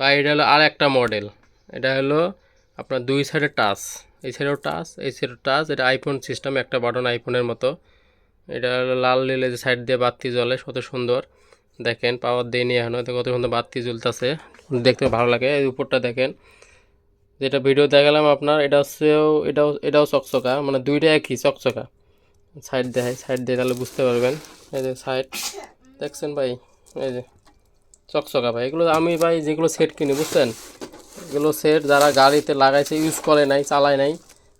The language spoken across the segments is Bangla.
বা এটা হলো আর একটা মডেল এটা হলো আপনার দুই সাইডে টাচ এই সাইডেও টাচ এই সাইডেও টাচ এটা আইফোন সিস্টেম একটা বাটন আইফোনের মতো। এটা হলো লাল নীলে যে সাইড দিয়ে বাতি জ্বলে, কত সুন্দর। দেখেন পাওয়ার দিয়ে নিয়ে এখনও কত সুন্দর বাতি জ্বলতেছে। দেখতে ভালো লাগে। এই উপরটা দেখেন। যেটা ভিডিও দেখালাম আপনার, এটা হচ্ছেও, এটাও এটাও চকচকা। মানে দুইটা একই, চকচকা। সাইড দেখায় সাইড দিয়ে তাহলে বুঝতে পারবেন। এই যে সাইড দেখছেন ভাই? এই যে। চকচকা ভাই। এগুলো আমি ভাই যেগুলো সেট কিনি, বুঝছেন? এগুলো সেট যারা গাড়িতে লাগাইছে ইউজ করে নাই, চালায় নাই,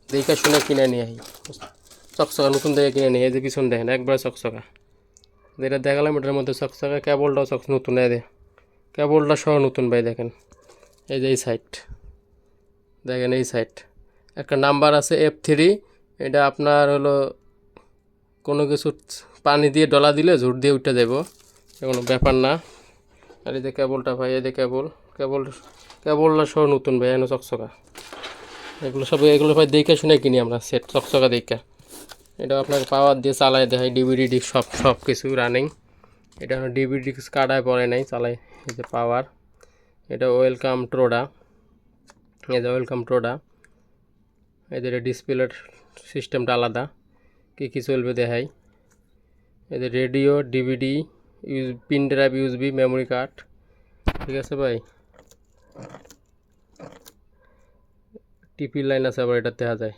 দেখে শুনে কিনে নিয়ে আই। চকচকা, নতুন দেখে কিনে নিয়ে এই যে পিছন দেখেন, একবারে চকচকা। যেটা দেখালাম, এটার মধ্যে চকচকা কেবলটাও চক নতুন দে কেবলটা সহ নতুন ভাই, দেখেন। এই যে এই সাইড দেখেন এই সাইড একটা নাম্বার আছে এফ থ্রি এটা আপনার হলো কোনো কিছু পানি দিয়ে ডলা দিলে ঝুট দিয়ে উঠে যাব কোনো ব্যাপার না। আর এই যে কেবলটা ভাই, এই যে কেবল। কেবল কেবলটা সহ নতুন ভাই এনে চকচকা। এগুলো সব, এগুলো ভাই দেখে শুনে কিনি আমরা, সেট, চকচকা দেখে। এটা আপনাকে পাওয়ার দিয়ে চালাই দেয় ডিভিডি ডিস্ক সব সব কিছু রানিং এটা ডিভিডি ডিস্ক কাটায় পড়ে নাই, চালাই। এই যে পাওয়ার। এটা ওয়েলকাম ট্রোডা এই যে ওয়েলকাম ট্রোডা এদের ডিসপ্লের সিস্টেমটা আলাদা। কী কী চলবে দেখাই। এদের radio DVD use pen drive USB memory card. ঠিক আছে ভাই? টিপি লাইন আছে আবার, এটা দেখা যায়।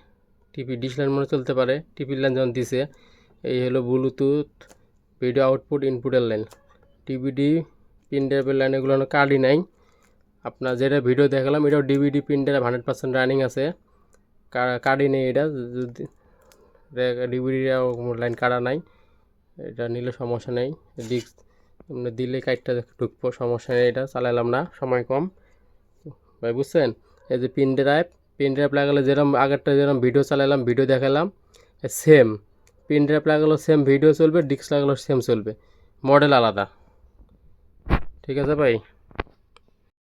টিপি, ডিশ লাইন মনে চলতে পারে। টিপি লাইন যখন দিছে, এই হলো ব্লুটুথ ভিডিও আউটপুট ইনপুটের লাইন টিভিডি পিন ড্রাইভের লাইন এগুলো কার্ডই নাই। আপনার যেটা ভিডিও দেখালাম, এটাও DVD pen drive hundred percent running আছে। কার্ডই নেই এটা। যদি ডিভিডি লাইন কাটা নাই। এটা নিলে সমস্যা নেই। ডিস্ক এমনি দিলে কাইটটা ঢুকবো, সমস্যা নেই এটা চালালাম না, সময় কম। ভাই বুঝছেন? এই যে পিন ড্রাইভ পিন ড্রাইভ লাগালে যেরকম আগেরটা যেরকম ভিডিও চালালাম ভিডিও দেখালাম সেম। পিন ড্রাইভ লাগালো সেম, ভিডিও চলবে, ডিস্ক লাগালো সেম চলবে, মডেল আলাদা। ঠিক আছে ভাই?